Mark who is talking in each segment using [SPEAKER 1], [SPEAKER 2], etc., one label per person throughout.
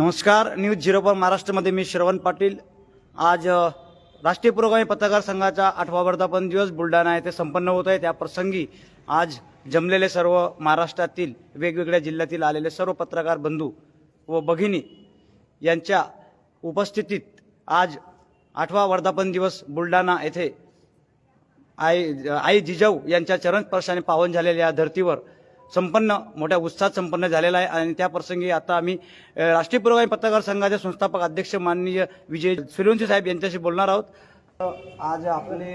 [SPEAKER 1] नमस्कार news zero for महाराष्ट्रामध्ये मी श्रवण पाटील. आज राष्ट्रीय पुरोगामी पत्रकार संघाचा आठवा वर्धापन दिवस बुलढाणा येथे संपन्न होत आहे. त्या प्रसंगी आज जमलेले सर्व महाराष्ट्रातील वेगवेगळ्या जिल्ह्यातील आलेले सर्व पत्रकार बंधू व भगिनी यांच्या उपस्थितीत आज आठवा वर्धापन दिवस बुलढाणा येथे आई आई जिजाऊ यांच्या चरणस्पर्शाने पावन झालेल्या या धर्तीवर संपन्न मोठ्या उत्साहात संपन्न झालेला आहे. आणि त्या प्रसंगी आता आम्ही राष्ट्रीय पुरोगामी पत्रकार संघाचे संस्थापक अध्यक्ष माननीय विजय सूर्यवंशी साहेब यांच्याशी बोलणार आहोत. आज आपले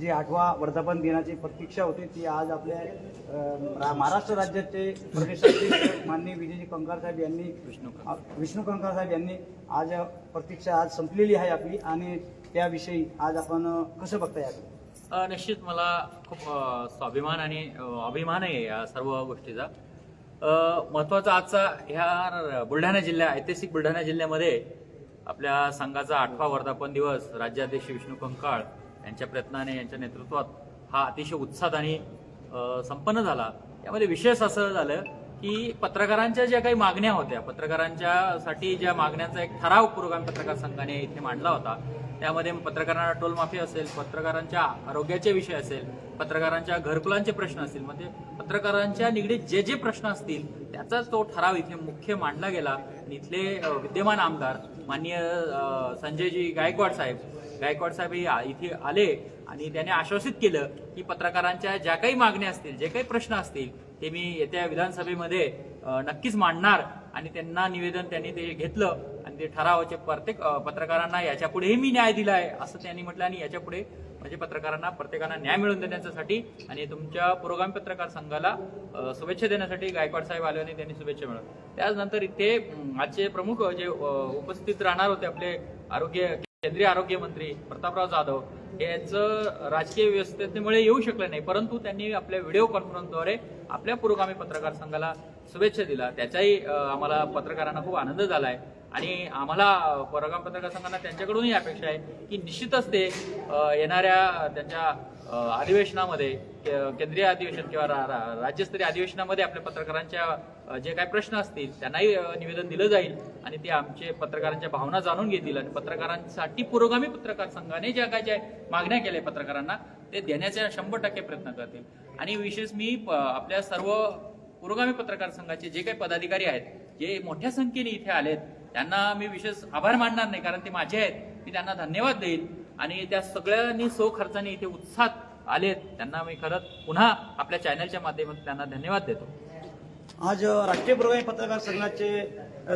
[SPEAKER 1] जी आठवा वर्धापन दिनाची प्रतीक्षा होती ती आज आपल्या महाराष्ट्र राज्याचे प्रदेशाध्यक्ष माननीय विजयजी कंकार साहेब यांनी विष्णू विष्णू कंकार साहेब यांनी आज प्रतीक्षा आज संपलेली आहे आपली. आणि त्याविषयी आज आपण कसं बघताय याकडे?
[SPEAKER 2] निश्चित मला खूप स्वाभिमान आणि अभिमान आहे या सर्व गोष्टीचा. महत्त्वाचा आजचा ह्या बुलढाणा जिल्हा ऐतिहासिक बुलढाणा जिल्ह्यामध्ये आपल्या संघाचा आठवा वर्धापन दिवस राज्याध्यक्ष विष्णू कंकाळ यांच्या प्रयत्नाने यांच्या नेतृत्वात हा अतिशय उत्साहात आणि संपन्न झाला. यामध्ये विशेष असं झालं की पत्रकारांच्या ज्या काही मागण्या होत्या पत्रकारांच्या साठी ज्या मागण्यांचा एक ठराव पुरोगामी पत्रकार संघाने इथे मांडला होता त्यामध्ये पत्रकारांना टोलमाफी असेल पत्रकारांच्या आरोग्याचे विषय असेल पत्रकारांच्या घरकुलांचे प्रश्न असतील म्हणजे पत्रकारांच्या निगडीत जे जे प्रश्न असतील त्याचाच तो ठराव इथे मुख्य मांडला गेला. आणि इथले विद्यमान आमदार माननीय संजयजी गायकवाड साहेब गायकवाड साहेब हे इथे आले आणि त्याने आश्वासित केलं की पत्रकारांच्या ज्या काही मागण्या असतील जे काही प्रश्न असतील ते मी येत्या विधानसभेमध्ये नक्कीच मांडणार. आणि त्यांना निवेदन त्यांनी ते घेतलं. आणि ते ठरावाचे प्रत्येक पत्रकारांना याच्या पुढेही मी न्याय दिला आहे असं त्यांनी म्हटलं आणि याच्यापुढे म्हणजे पत्रकारांना प्रत्येकांना न्याय मिळवून देण्यासाठी आणि तुमच्या पुरोगामी पत्रकार संघाला शुभेच्छा देण्यासाठी गायकवाड साहेब आले आणि त्यांनी शुभेच्छा मिळवल्या. त्याचनंतर इथे आजचे प्रमुख जे उपस्थित राहणार होते आपले आरोग्य केंद्रीय आरोग्य मंत्री प्रतापराव जाधव याचं राजकीय व्यवस्थेमुळे येऊ शकलं नाही परंतु त्यांनी आपल्या व्हिडिओ कॉन्फरन्सद्वारे आपल्या पुरोगामी पत्रकार संघाला शुभेच्छा दिला त्याचाही आम्हाला पत्रकारांना खूप आनंद झाला आहे आणि आम्हाला पुरोगामी पत्रकार संघांना त्यांच्याकडूनही अपेक्षा आहे की निश्चितच ते येणाऱ्या त्यांच्या अधिवेशनामध्ये के- केंद्रीय अधिवेशन किंवा रा- रा- राज्यस्तरीय अधिवेशनामध्ये आपल्या पत्रकारांच्या जे काही प्रश्न असतील त्यांनाही निवेदन दिलं जाईल आणि ते आमचे पत्रकारांच्या भावना जाणून घेतील आणि पत्रकारांसाठी पुरोगामी पत्रकार संघाने ज्या काय ज्या मागण्या केल्या पत्रकारांना ते देण्याचा शंभर टक्के प्रयत्न करतील. आणि विशेष मी प- आपल्या सर्व पुरोगामी पत्रकार संघाचे जे काही पदाधिकारी आहेत जे मोठ्या संख्येने इथे आलेत त्यांना मी विशेष आभार मानणार नाही कारण ते माझे आहेत. मी त्यांना धन्यवाद देईल आणि त्या सगळ्यांनी सो खर्चाने इथे उत्साहात आलेत त्यांना मी खरंच पुन्हा आपल्या चॅनलच्या माध्यमातून त्यांना धन्यवाद देतो.
[SPEAKER 1] आज राष्ट्रीय पुरोगामी पत्रकार संघाचे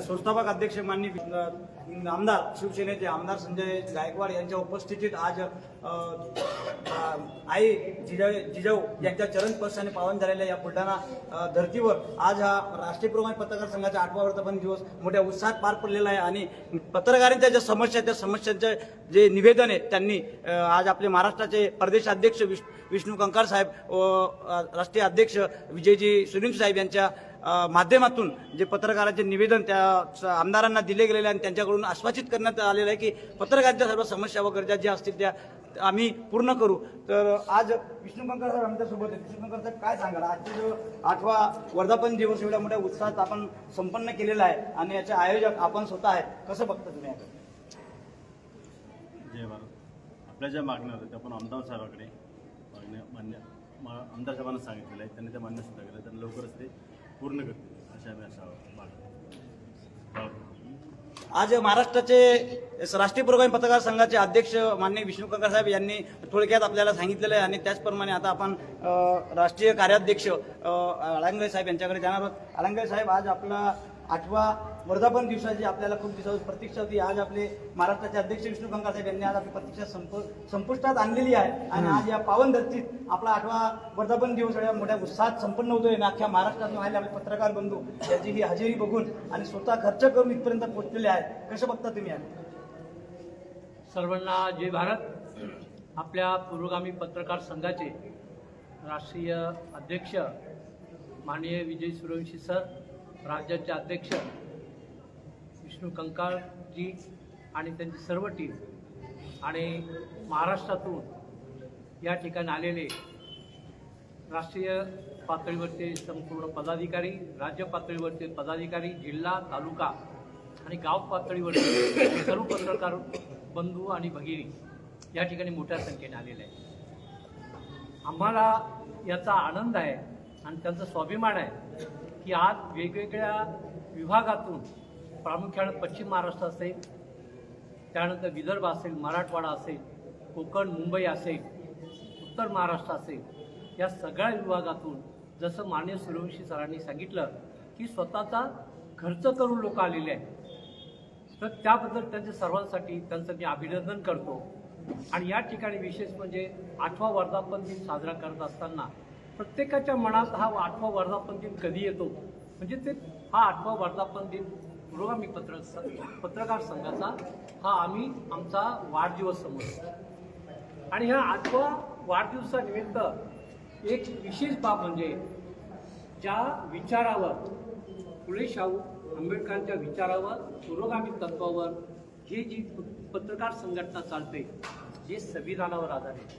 [SPEAKER 1] संस्थापक अध्यक्ष माननीय आमदार शिवसेनेचे आमदार संजय गायकवाड यांच्या उपस्थितीत आज आई जिजा जिजाऊ यांच्या चरणस्पर्शाने पावन झालेल्या या बुलढाणा धर्तीवर आज हा राष्ट्रीय पुरोगामी पत्रकार संघाचा आठवा वर्धापन दिवस मोठ्या उत्साहात पार पडलेला आहे आणि पत्रकारांच्या ज्या समस्या आहेत, त्या समस्यांचे जे निवेदन आहे त्यांनी आज आपले महाराष्ट्राचे प्रदेशाध्यक्ष विष्णू कंकार साहेब व राष्ट्रीय अध्यक्ष विजयजी सुनील साहेब यांच्या माध्यमातून जे पत्रकारांचे निवेदन त्या स- आमदारांना दिले गेलेले आहे आणि त्यांच्याकडून आश्वासित करण्यात आलेलं आहे की पत्रकारांच्या सर्व समस्या व गरजा ज्या असतील त्या आम्ही पूर्ण करू. तर आज विष्णू सर आमच्यासोबत आहेत. विष्णू काय सांगाल? आजचा जो आठवा वर्धापन दिवस एवढ्या मोठ्या उत्साहात आपण संपन्न केलेला आहे आणि याचे आयोजक आपण स्वतः आहेत. कसं बघता तुम्ही याकडे?
[SPEAKER 3] जय भारत. आपल्या ज्या मागण्या होत्या त्या आपण आमदार साहेबाकडे मागण्या मान्य आमदार साहेबांना सांगितलेलं आहे त्यांनी त्या मान्य सुद्धा केलं तर लवकरच ते पूर्ण करतील. अशा
[SPEAKER 1] आज महाराष्ट्राचे राष्ट्रीय पुरोगामी पत्रकार संघाचे अध्यक्ष माननीय विष्णू कंकर साहेब यांनी थोडक्यात आपल्याला सांगितलेलं आहे आणि त्याचप्रमाणे आता आपण राष्ट्रीय कार्याध्यक्ष अ, साहेब यांच्याकडे जाणार आहोत. अळंगे साहेब आज आपला आठवा वर्धापन दिवसाची आपल्याला खूप दिवसाची प्रतीक्षा होती. आज आपले महाराष्ट्राचे अध्यक्ष विष्णू कंकर साहेब यांनी आज आपली प्रतीक्षा संप संपुष्टात आणलेली आहे. आणि आज या पावन धरतीत आपला आठवा वर्धापन दिवस मोठ्या उत्साहात संपन्न होतोय. आणि अख्ख्या महाराष्ट्रातून आलेले आपले पत्रकार बंधू याची ही हजेरी बघून आणि स्वतः खर्च करून इथपर्यंत पोहोचलेले आहेत. कसं बघता तुम्ही?
[SPEAKER 4] सर्वांना जय भारत. आपल्या पुरोगामी पत्रकार संघाचे राष्ट्रीय अध्यक्ष माननीय विजय सूर्यवंशी सर राज्याचे अध्यक्ष विष्णू कंकाळजी आणि त्यांची सर्व टीम आणि महाराष्ट्रातून या ठिकाणी आलेले राष्ट्रीय पातळीवरचे संपूर्ण पदाधिकारी राज्य पातळीवरचे पदाधिकारी जिल्हा तालुका आणि गाव पातळीवरचे सर्व पत्रकार बंधू आणि भगिनी या ठिकाणी मोठ्या संख्येने आलेले आहेत. आम्हाला याचा आनंद आहे आणि त्यांचा स्वाभिमान आहे की आज वेगवेगळ्या विभागातून प्रामुख्यानं पश्चिम महाराष्ट्र असेल त्यानंतर विदर्भ असेल मराठवाडा असेल कोकण मुंबई असेल उत्तर महाराष्ट्र असेल या सगळ्या विभागातून जसं मान्य सूर्यवंशी सरांनी सांगितलं की स्वतःचा खर्च करून लोक आलेले आहेत. तर त्याबद्दल त्यांच्या सर्वांसाठी त्यांचं मी अभिनंदन करतो. आणि या ठिकाणी विशेष म्हणजे आठवा वर्धापन दिन साजरा करत असताना प्रत्येकाच्या मनात हा आठवा वर्धापन दिन कधी येतो? म्हणजे ते हा आठवा वर्धापन दिन पुरोगामी पत्र पत्रकार संघाचा हा आम्ही आमचा वाढदिवस समजतो. आणि ह्या आठवा वाढदिवसानिमित्त एक विशेष बाब म्हणजे ज्या विचारावर फुले शाहू आंबेडकरांच्या विचारावर पुरोगामी तत्वावर हे जी पत्रकार संघटना चालते जे संविधानावर आधारित.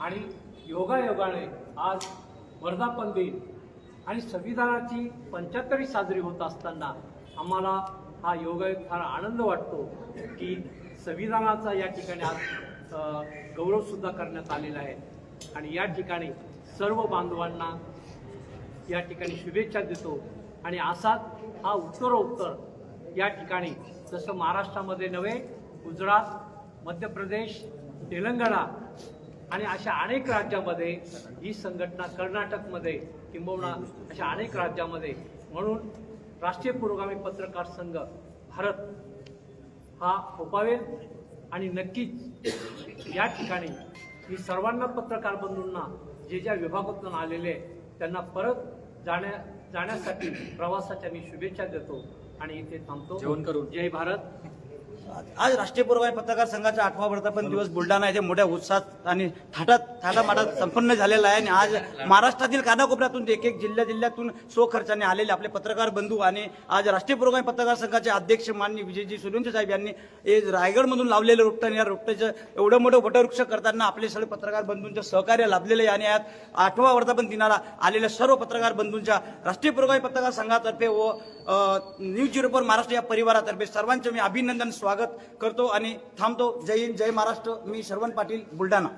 [SPEAKER 4] आणि योगायोगाने आज वर्धापन दिन आणि संविधानाची पंच्याहत्तरी साजरी होत असताना आम्हाला हा योगायोग फार आनंद वाटतो की संविधानाचा या ठिकाणी आज गौरवसुद्धा करण्यात आलेला आहे. आणि या ठिकाणी सर्व बांधवांना या ठिकाणी शुभेच्छा देतो. आणि असाच हा उत्तरोत्तर या ठिकाणी जसं महाराष्ट्रामध्ये नव्हे गुजरात मध्य प्रदेश तेलंगणा आणि अशा अनेक राज्यामध्ये ही संघटना कर्नाटकमध्ये किंबहुना अशा अनेक राज्यामध्ये. म्हणून राष्ट्रीय पुरोगामी पत्रकार संघ भारत हा फोपावेल आणि नक्कीच या ठिकाणी मी सर्वांना पत्रकार बंधूंना जे ज्या विभागातून आलेले त्यांना परत जाण्या जाण्यासाठी प्रवासाच्या मी शुभेच्छा देतो आणि इथे थांबतो.
[SPEAKER 2] जेवण करून.
[SPEAKER 4] जय भारत.
[SPEAKER 1] आज राष्ट्रीय पुरवाई पत्रकार संघाचा आठवा वर्धापन दिवस बुलढाणा येथे मोठ्या उत्साहात आणि थाटात थाटामाटात संपन्न झालेला आहे आणि आज महाराष्ट्रातील कानाकोपऱ्यातून एक एक जिल्ह्या जिल्ह्यातून स्वखर्चाने आलेले आपले पत्रकार बंधू आणि आज राष्ट्रीय पुरोगामी पत्रकार संघाचे अध्यक्ष माननीय विजयजी सूर्यवंशी साहेब यांनी हे रायगडमधून लावलेलं रोपटं या रोपट्याचं एवढं मोठं वटवृक्ष करताना आपले सर्व पत्रकार बंधूंचं सहकार्य लाभलेलं आहे. आणि यात आठवा वर्धापन दिनाला आलेल्या सर्व पत्रकार बंधूंच्या राष्ट्रीय पुरोगामी पत्रकार संघातर्फे व न्यूज झिरो फोर महाराष्ट्र या परिवारातर्फे सर्वांचे मी अभिनंदन स्वागत करतो आणि थांबतो. जय हिंद जय महाराष्ट्र. मी श्रवण पाटील बुलढाणा.